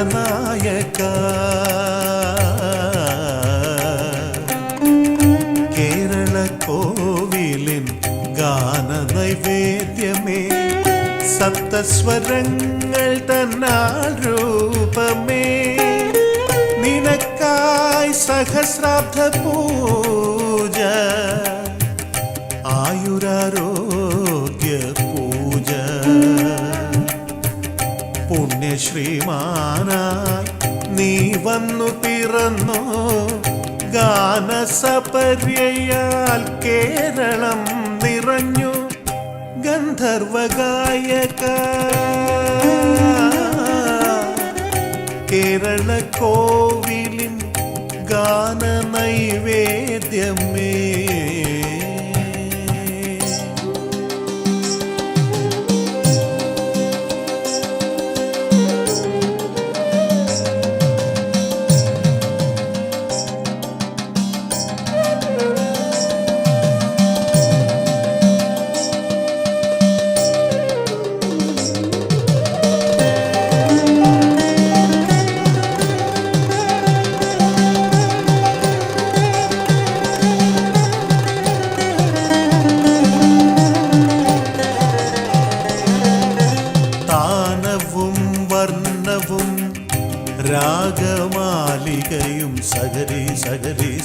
സ്വരനായക കേരള കോവിലിൻ ഗാന നൈവേദ്യമേ സപ്തസ്വരങ്ങൾ തന്നാൽ രൂപമേ. നിനക്കായി സഹസ്രാബ്ദ പൂജ. ആയുരാരോഗ്യ പുണ്യശ്രീമാനായി നീ വന്നു പിറന്നു. ഗാനസപര്യയാൽ കേരളം നിറഞ്ഞു. ഗന്ധർവഗായക. കേരള കോവിലിൻ ഗാന നൈവേദ്യമേ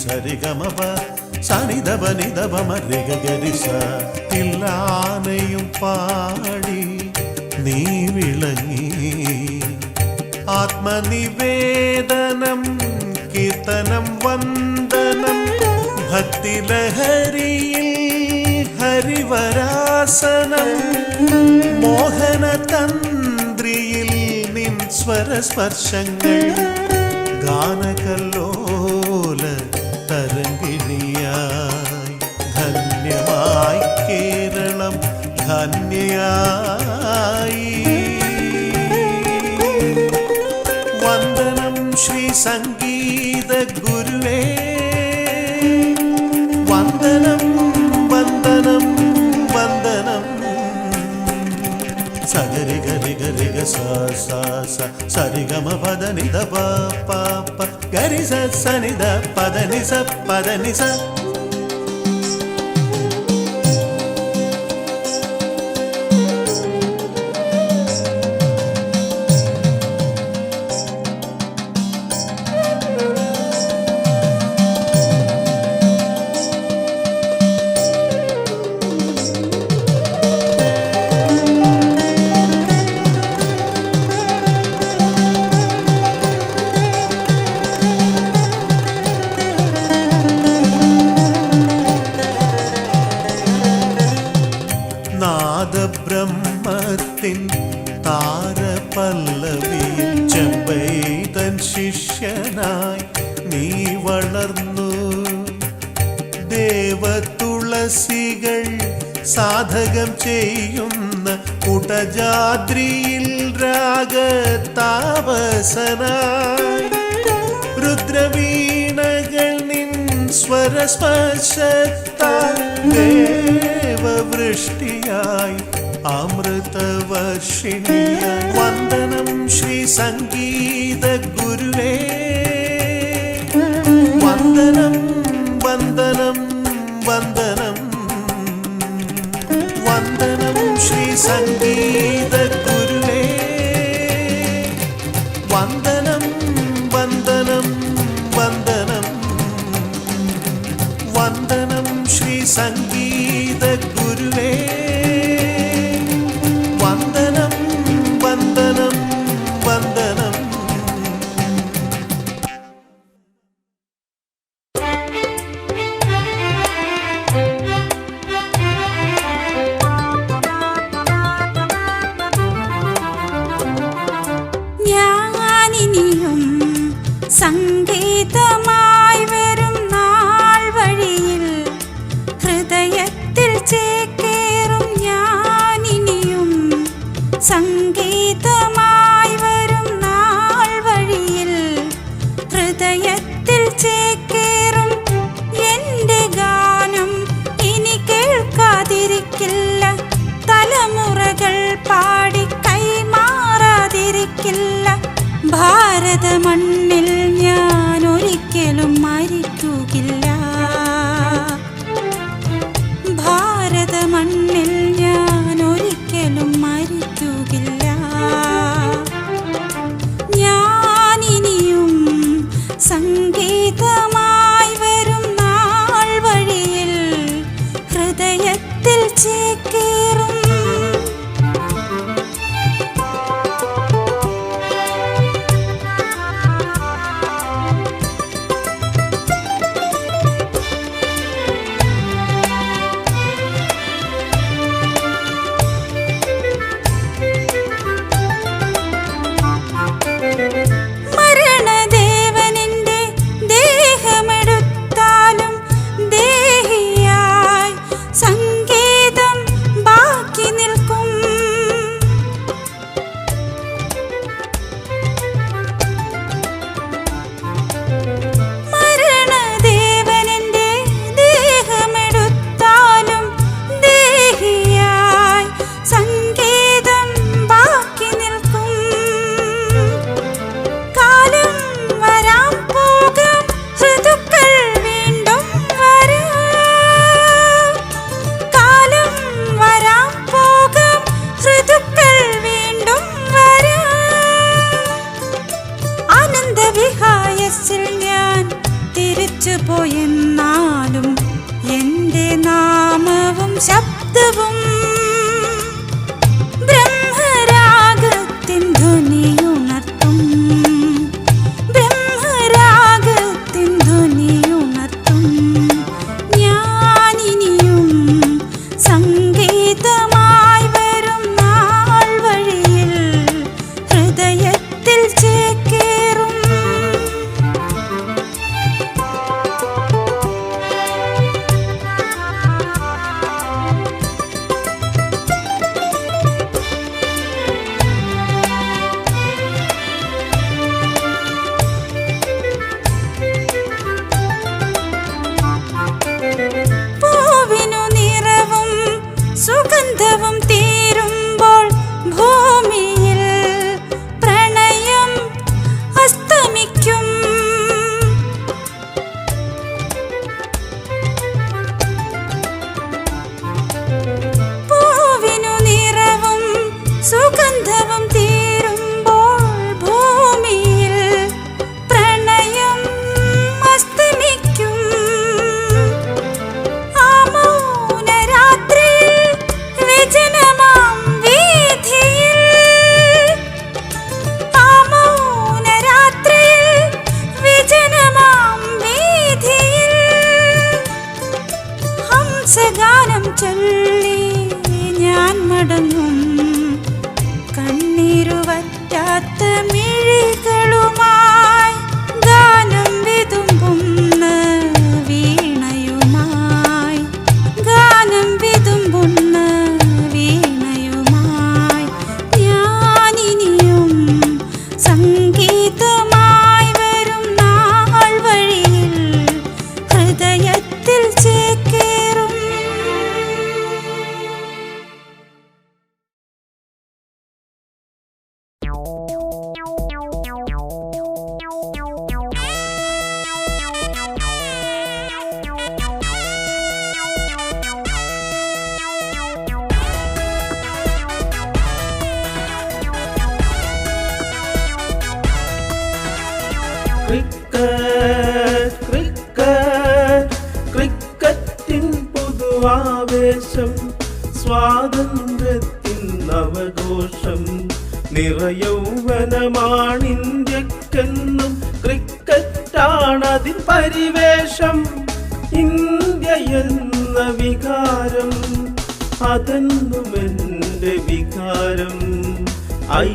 സരിഗമപ സനിതപ നിതപമ രിഗരിസ തില്ലാനയും പാടി നീ വിളങ്ങി. ആത്മനിവേദനം കീർത്തനം വന്ദനം ഭക്തിലഹരിയിൽ ഹരിവരാസനം മോഹന തന്ത്രിയിൽ നിൻ സ്വരസ്പർശങ്ങൾ ഗാനകല്ലോല ധന്യയായി വന്ദനം ശ്രീ സംഗീത ഗുരുവേ. വന്ദനം വന്ദനം വന്ദനം. സരി ഗരി ഗരി ഗ സരി ഗമ പദ നിധ പ ഗരി സ സ പദ നി സ പദ സ്വരസ്പർശത്താൽ ദേവവൃഷ്ടിയായി അമൃതവർഷിണിയായി വന്ദനം ശ്രീ സംഗീത ഗുരുവേ വന്ദനം വന്ദനം വന്ദനം വന്ദനം ശ്രീ സംഗീത ഭാരത മണ്ണിൽ ഞാൻ ഒരിക്കലും മരിക്കുകയില്ല. ഭാരത മണ്ണിൽ ഞാൻ ഒരിക്കലും മരിക്കുകയില്ല. ഞാനിനിയും സംഗീതം നിറയൗവനമാണിന്ത്യക്കെന്നും ക്രിക്കറ്റാണതിൻ പരിവേഷം. ഇന്ത്യ എന്ന വികാരം എന്റെ വികാരം. ഐ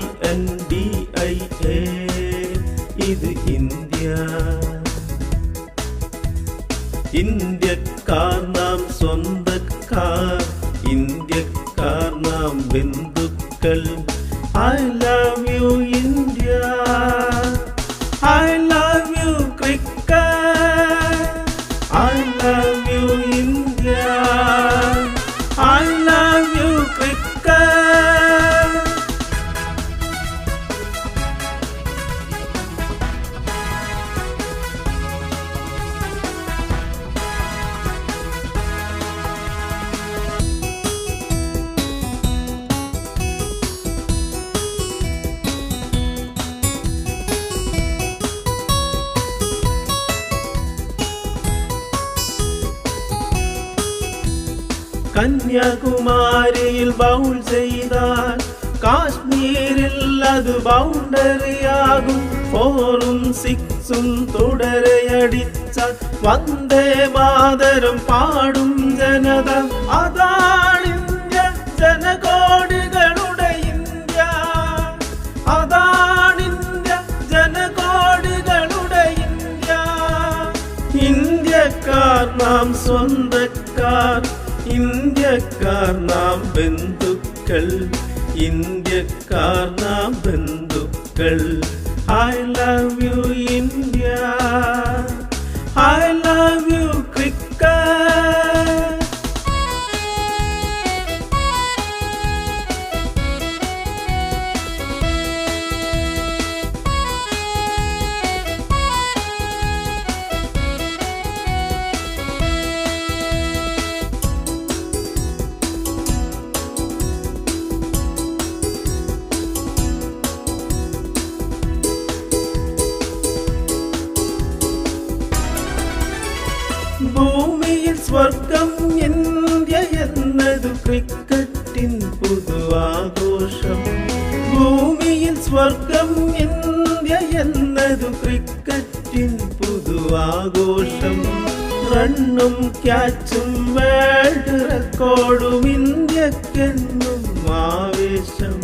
ഫോറും സിക്സും തുടരയടിച്ച വന്ദേ മാതരം പാടും ജനത. അതാണിന്ത്യ ജനകോടികളുടെ ഇന്ത്യ. അതാണിന്ത്യ ജനകോടികളുടെ ഇന്ത്യ. ഇന്ത്യക്കാർ നാം സ്വന്തക്കാർ ഇന്ത്യക്കാർ നാം ബന്ധുക്കൾ ഇന്ത്യക്കാർ നാം ബന്ധുക്കൾ. I love you. സ്വർഗം ഇന്ത്യ എന്നതു ക്രിക്കറ്റിൻ പുതുവാഘോഷം. ഭൂമിയിൽ സ്വർഗം ഇന്ത്യ എന്നതു ക്രിക്കറ്റിൻ പുതുവാഘോഷം. റണ്ണും ക്യാച്ചും വേൾഡ് റെക്കോർഡും ഇന്ത്യക്കെന്നും ആവേശം.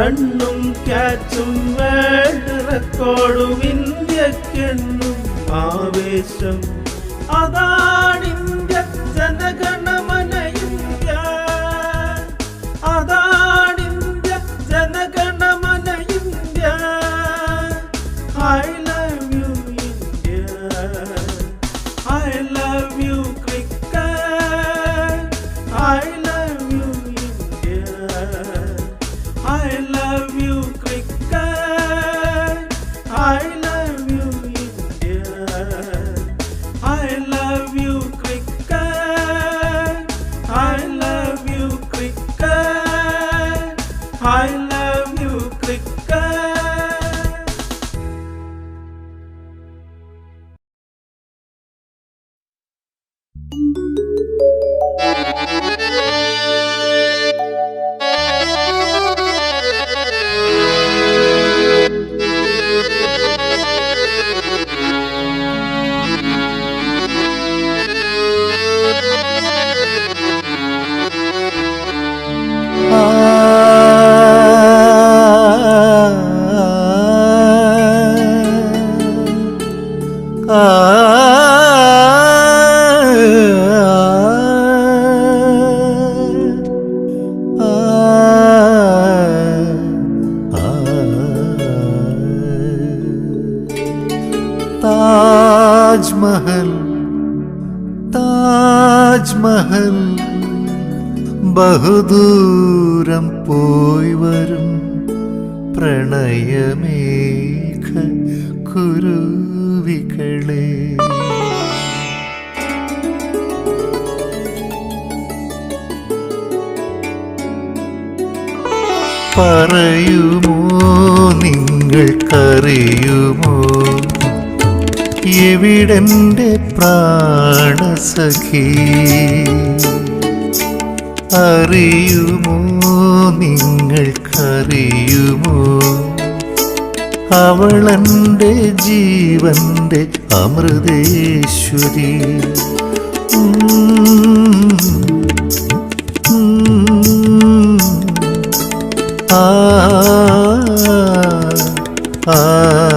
റണ്ണും ക്യാച്ചും വേൾഡ് റെക്കോർഡും ഇന്ത്യക്കെന്നും ആവേശം. അതാണിന്ത്യ ഐ ലവ് യു ക്രിക്കറ്റ് ഐ പ്രാണസഖി അറിയുമോ? നിങ്ങൾക്കറിയുമോ? അവളന്റെ ജീവന്റെ അമൃതേശ്വരി. ആ ആ.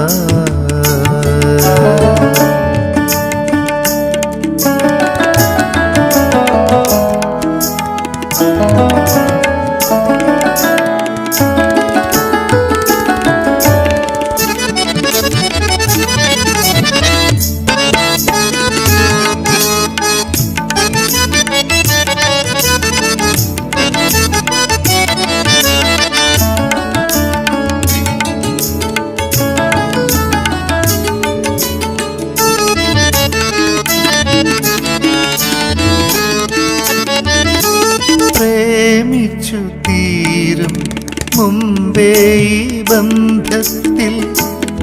മുമ്പേ ബന്ധത്തിൽ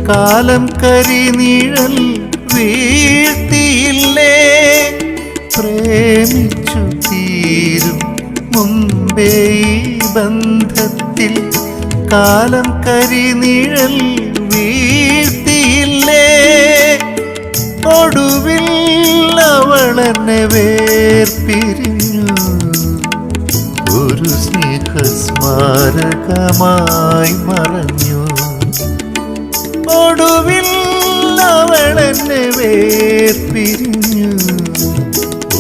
കാലം കരിനിഴൽ വീഴ്ത്തിയില്ലേ? പ്രേമിച്ചു തീരും മുമ്പേ ബന്ധത്തിൽ കാലം കരിനിഴൽ വീഴ്ത്തിയില്ലേ? ഒടുവിൽ അവളെന്നെ വേർപിരിഞ്ഞു. ഒരു സ്നേഹസ്മാരകമായി മറഞ്ഞു. ഒടുവിൽ അവളെന്നെ വേർപിരിഞ്ഞു.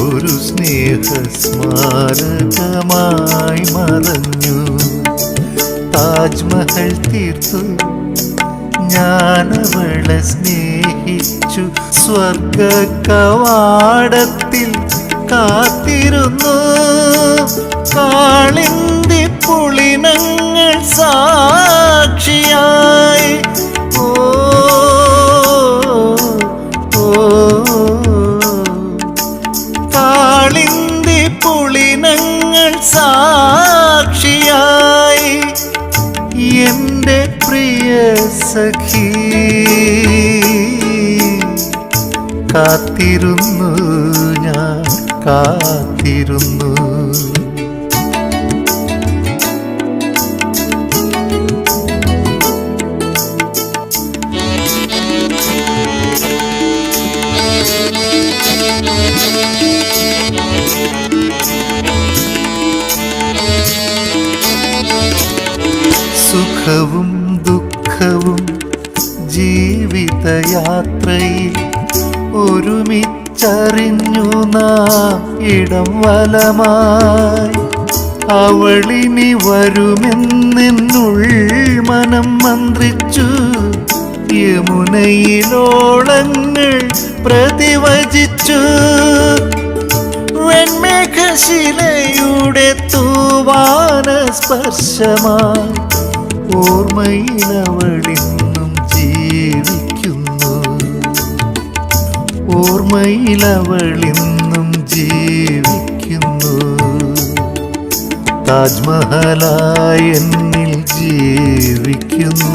ഒരു സ്നേഹസ്മാരകമായി മറഞ്ഞു. താജ്മഹൽ തീർത്തു. ഞാനവളെ സ്നേഹിച്ചു. സ്വർഗ കവാടത്തിൽ കാത്തിരുന്നു. കാളിന്തി പുളിനങ്ങൾ സാക്ഷിയായി. ഓ കാളിന്തി പുളിനങ്ങൾ സാക്ഷിയായി. എന്റെ പ്രിയ സഖി കാത്തിരുന്നു ഞാൻ. കാത്തിരുന്നു. സുഖവും ദുഃഖവും ജീവിതയാത്രയിൽ ഒരുമിച്ചറിഞ്ഞു നാം ഇടം വലമായി. അവളിനി വരുമെന്നെന്നുൾ മനം മന്ത്രിച്ചു. യമുനയിലോളങ്ങൾ പ്രതിവചിച്ചു. വെൺമേഘശിലയുടെ തൂവാന സ്പർശമായി ഓർമ്മയിലവളിന്നും ജീവിക്കുന്നു ഓർമ്മയിലവളിന്നും ജീവിക്കുന്നു. താജ്മഹലായ ജീവിക്കുന്നു.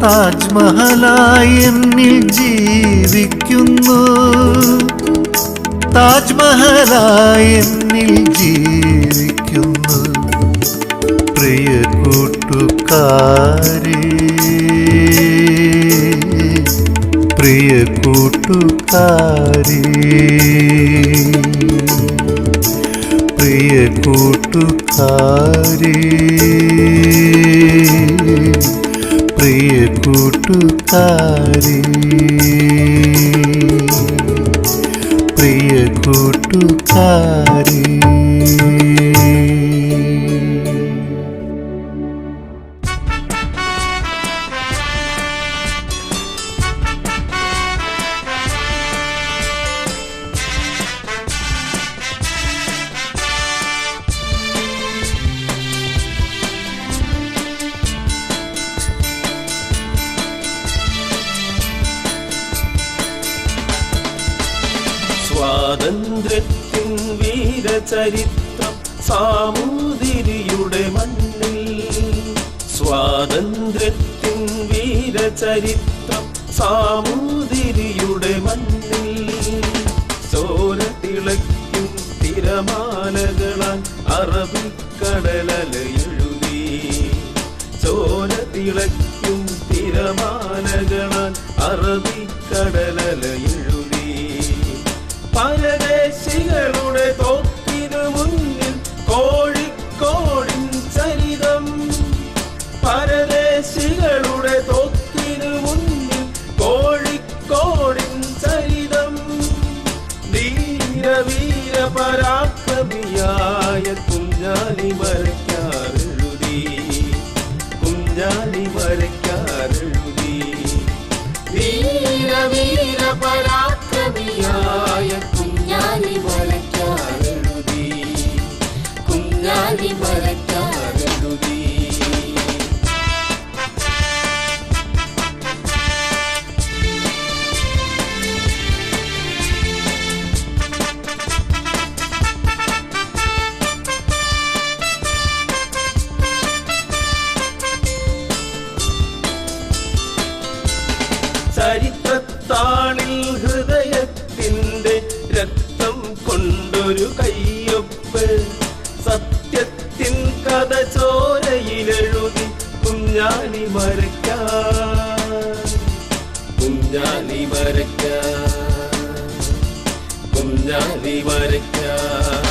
താജ്മഹലായ ജീവിക്കുന്നു. താജ്മഹലായ ജീവിക്കുന്നു. പ്രിയ കൂട്ടുകാരി പ്രിയ കൂട്ടുകാരി. പ്രിയ കൂട്ടുകാരി. പ്രിയ കൂട്ടുകാരി. പ്രിയ കൂട്ടുകാരി. വീരചരിത്രം സാമൂതിരിയുടെ മണ്ണിൽ. സ്വാതന്ത്ര്യത്തിൻ വീരചരിത്രം സാമൂതിരിയുടെ മണ്ണിൽ. பராக்கிரமியாய குஞ்சாலி மறை പാദചോരയിലെഴുതി കുഞ്ഞാലി മരക്ക കുഞ്ഞാലി മരക്ക കുഞ്ഞാലി മരയ്ക്കാൻ.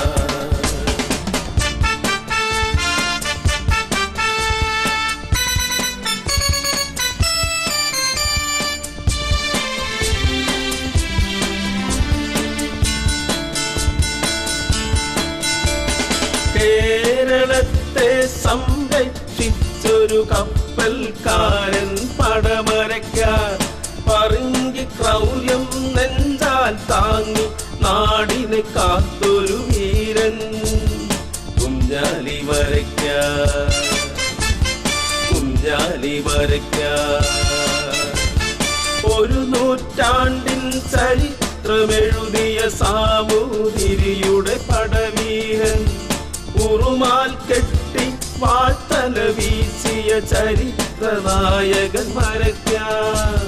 സംരക്ഷിച്ചൊരു കപ്പൽക്കാരൻ പടമരയ്ക്കാൻ പറങ്കി ക്രൗര്യം നെഞ്ചാൽ താങ്ങി നാടിനെ കാത്തൊരു വീരൻ കുഞ്ഞാലി വരയ്ക്ക കുഞ്ഞാലി വരയ്ക്ക ഒരു നൂറ്റാണ്ടിൻ ചരിത്രമെഴുതിയ സാമൂതിരിയുടെ പടവീരൻ ഉറുമാൽ കെട്ടി വാഴ്ത്തല വീശിയ ചരിത്ര നായകൻ മരയ്ക്കാൻ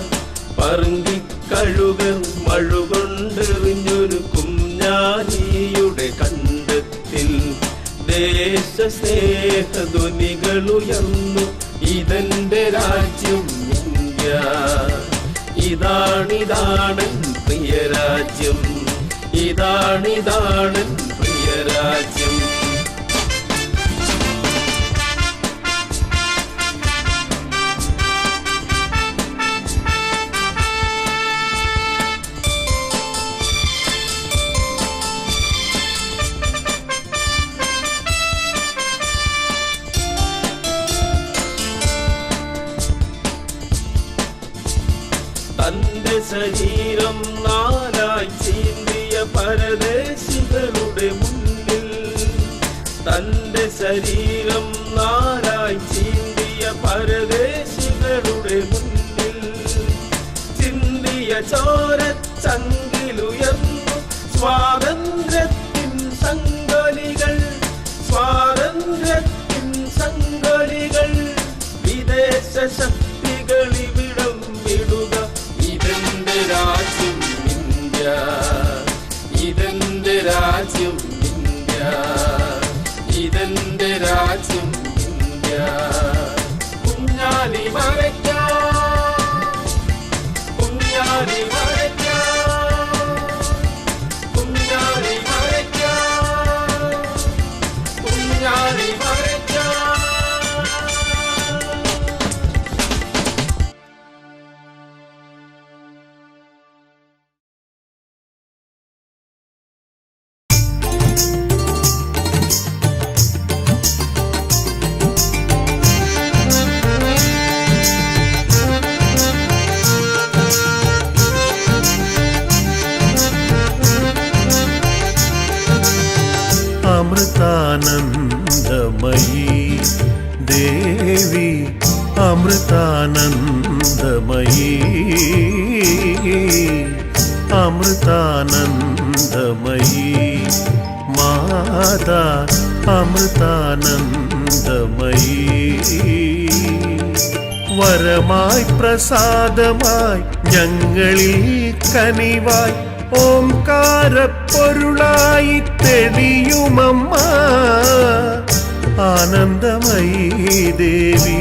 പറങ്കിക്കഴുകൻ മഴുകൊണ്ടെറിഞ്ഞൊരു കുഞ്ഞാനിയുടെ കണ്ടത്തിൽ. ദേശസ്നേഹധ്വനികളുയർന്നു ഇതെന്റെ രാജ്യം ഇന്ത്യ. ഇതാണിതാണ് പ്രിയ രാജ്യം ഇതാണിതാണൻ തന്റെ ശരീരം നാലായി ചീന്തിയ പരദേശികളുടെ മുന്നിൽ. തന്റെ ശരീരം നാലായി ചീന്തിയ പരദേശികളുടെ മുന്നിൽ. ചിന്തിയ ചോര ചങ്കിലുയർന്നു സ്വാതന്ത്ര്യത്തിൻ ഇതെന്റെ വരമായി പ്രസാദമായി ഞങ്ങളിൽ കനിവായി ഓംകാരപ്പൊരുളായി തെളിയുമമ്മ. ആനന്ദമയീ ദേവി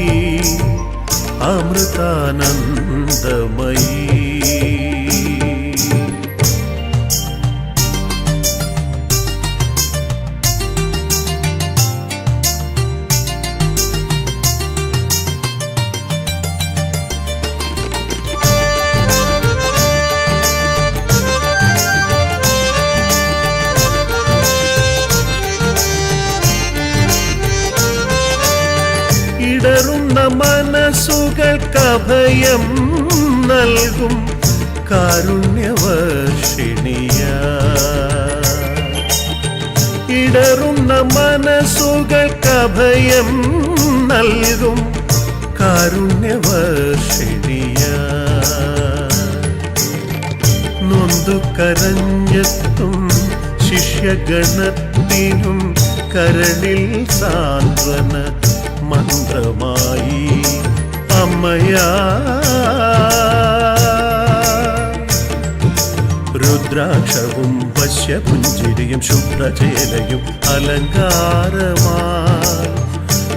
അമൃതാനന്ദമയീ. ഇടറുന്ന മനസ്സുകൾക്കഭയം നൽകും കാരുണ്യവർഷിണിയ. ഇടറുന്ന മനസ്സുകൾക്കഭയം നൽകും കാരുണ്യവർഷിണിയ. നൊന്തു കരഞ്ഞെത്തും ശിഷ്യഗണത്തിനും കരളിൽ സാന്ത്വന മന്ത്രമായി. അമ്മയാ. രുദ്രാക്ഷവും പശ്യപുഞ്ചിരിയും ശുഭ്രചേലയും അലങ്കാരമാ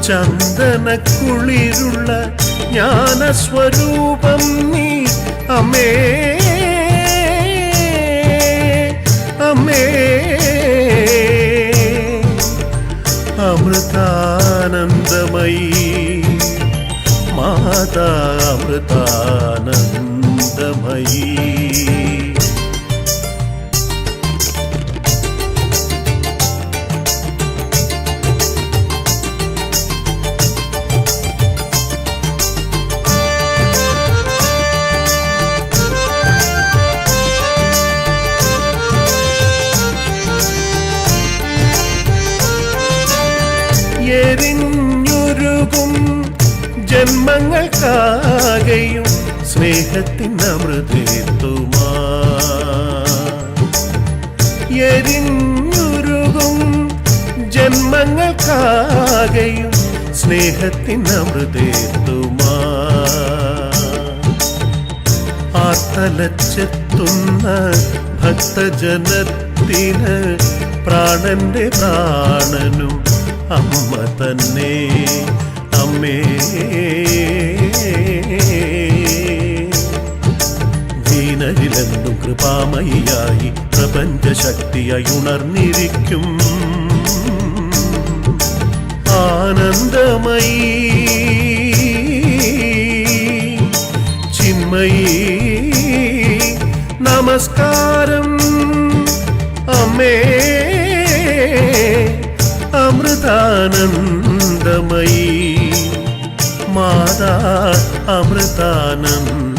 ചന്ദനക്കുളിരുള്ള ജ്ഞാനസ്വരൂപം നീ അമ്മേ. അമ്മേ. അമൃതാനം ఆనందమై మాతా സ്നേഹത്തിൻ അമൃതേത്തുമാ. എരിഞ്ഞുരുകും ജന്മങ്ങൾക്കാകെയും സ്നേഹത്തിൻ അമൃതേത്തുമാ. ഭക്തജനത്തിന് പ്രാണന്റെ പ്രാണനും അമ്മ തന്നെ. അമ്മേ. ദീനരിലെന്നും കൃപാമയിയായി പ്രപഞ്ചശക്തിയായി ഉണർന്നിരിക്കും ആനന്ദമയി ചിന്മയി നമസ്കാരം. അമ്മേ അമൃതാനന്ദമയി. മാതാ അമൃതാനന്ദമയീ